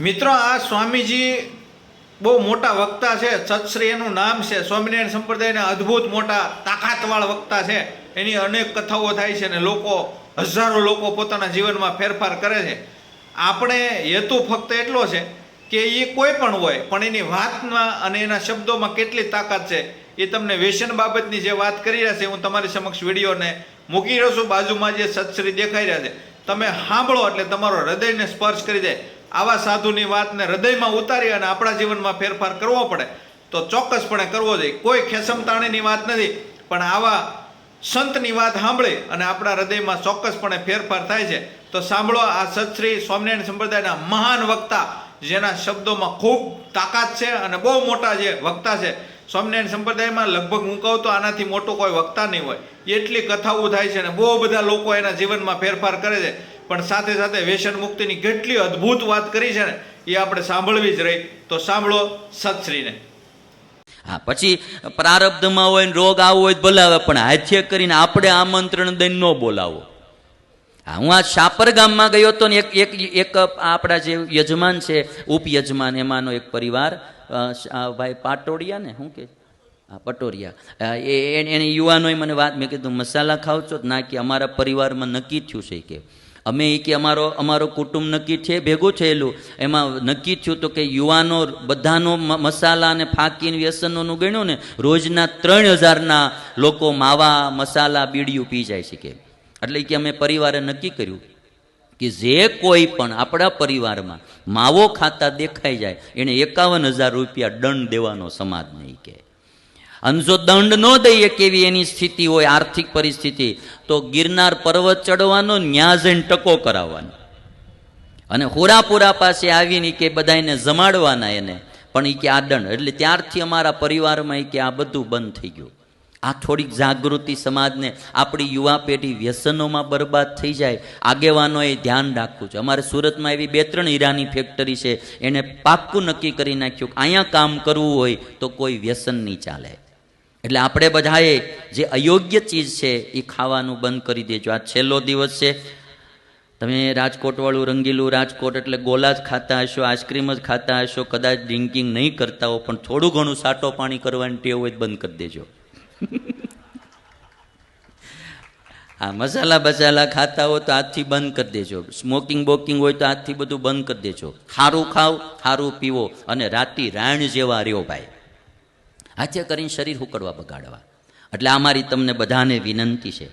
મિત્રો, આ સ્વામીજી બહુ મોટા વક્તા છે. સતશ્રી એનું નામ છે. સ્વામિનારાયણ સંપ્રદાયના અદ્ભુત મોટા તાકાતવાળા વક્તા છે. એની અનેક કથાઓ થાય છે અને લોકો, હજારો લોકો પોતાના જીવનમાં ફેરફાર કરે છે. આપણે હેતુ ફક્ત એટલો છે કે એ કોઈ પણ હોય, પણ એની વાતમાં અને એના શબ્દોમાં કેટલી તાકાત છે, એ તમને વ્યસન બાબતની જે વાત કરી રહ્યા છે, હું તમારી સમક્ષ વિડીયોને મૂકી રહ્યો છું. બાજુમાં જે સત્શ્રી દેખાઈ રહ્યા છે, તમે સાંભળો એટલે તમારો હૃદયને સ્પર્શ કરી જાય આવા સાધુની વાતને હૃદયમાં ઉતારી અને આપણા જીવનમાં ફેરફાર કરવો પડે, તો ચોક્કસપણે કરવો જોઈએ. કોઈ ખેસમતાણીની વાત નથી, પણ આવા સંતની વાત સાંભળી અને આપણા હૃદયમાં ચોક્કસપણે ફેરફાર થાય છે, તો સાંભળો આ સતશ્રી સ્વામિનારાયણ સંપ્રદાયના મહાન વક્તા, જેના શબ્દોમાં ખૂબ તાકાત છે અને બહુ મોટા જે વક્તા છે. સ્વામિનારાયણ સંપ્રદાયમાં લગભગ હું કહું તો આનાથી મોટો કોઈ વક્તા નહીં હોય. એટલી કથાઓ થાય છે અને બહુ બધા લોકો એના જીવનમાં ફેરફાર કરે છે. પણ સાથે સાથે વ્યસન મુક્તિની કેટલી અદ્ભુત વાત કરી છે ને, એ આપણે સાંભળવી જ રહી. તો સાંભળો સત્શ્રીને. હા, પછી પ્રારબ્ધમાં હોય ને રોગ આવો હોય બોલાવે, પણ હાથે કરીને આપણે આમંત્રણ દઈને ન બોલાવો. હા, હું આ શાપર ગામમાં ગયો હતો ને, એક એક એક આપણા જે યજમાન છે ઉપયજમાન એમાંનો એક પરિવાર ભાઈ પાટોડિયા ને, શું કે? હા, પટોરિયા. એ, એ- એને યુવાનોએ મને વાત, મેં કીધું, મસાલા ખાવ છો? ના કે, અમારા પરિવારમાં નક્કી થયું છે કે અમે એ કે અમારો અમારો કુટુંબ નક્કી છે, ભેગું થયેલું. એમાં નક્કી થયું તો કે યુવાનો બધાનો મસાલા અને ફાકીન વ્યસનોનું ગણ્યું ને, રોજના ત્રણ હજારના લોકો માવા, મસાલા, બીડીયું પી જાય છે કે. એટલે કે અમે પરિવારે નક્કી કર્યું કે જે કોઈ પણ આપણા પરિવારમાં માવો ખાતા દેખાઈ જાય, એને એકાવન હજાર રૂપિયા દંડ દેવાનો સમાજ નહીં કે અને જો દંડ ન દઈએ કેવી એની સ્થિતિ હોય, આર્થિક પરિસ્થિતિ, તો ગિરનાર પર્વત ચડવાનો, ન્યા એને ટકો કરાવવાનો. અને હોરાપુરા પાસે આવીને કે બધાને જમાડવાના એને. પણ એ કે આ દંડ. એટલે ત્યારથી અમારા પરિવારમાં એ કે આ બધું બંધ થઈ ગયું. આ થોડીક જાગૃતિ સમાજને, આપણી યુવા પેઢી વ્યસનોમાં બરબાદ થઈ જાય. આગેવાનોએ ધ્યાન રાખવું છે. અમારે સુરતમાં એવી બે ત્રણ હીરાની ફેક્ટરી છે. એને પાક્કું નક્કી કરી નાખ્યું કે અહીંયા કામ કરવું હોય તો કોઈ વ્યસન નહીં ચાલે. એટલે આપણે બધાએ જે અયોગ્ય ચીજ છે એ ખાવાનું બંધ કરી દેજો. આ છેલ્લો દિવસ છે. તમે રાજકોટવાળું રંગીલું રાજકોટ એટલે ગોલા જ ખાતા હશો, આઈસ્ક્રીમ જ ખાતા હશો, કદાચ ડ્રિંકિંગ નહીં કરતા હો, પણ થોડું ઘણું સાટો પાણી કરવાની ટેવ હોય બંધ કરી દેજો. આ મસાલા બસાલા ખાતા હો તો આજથી બંધ કરી દેજો. સ્મોકિંગ, બોકિંગ હોય તો આજથી બધું બંધ કરી દેજો. સારું ખાવ સારું પીવો અને રાતી રાણ જેવા રહ્યો ભાઈ. હાથે કરીને શરીર હુકડવા બગાડવા. એટલે આ મારી તમને બધાને વિનંતી છે.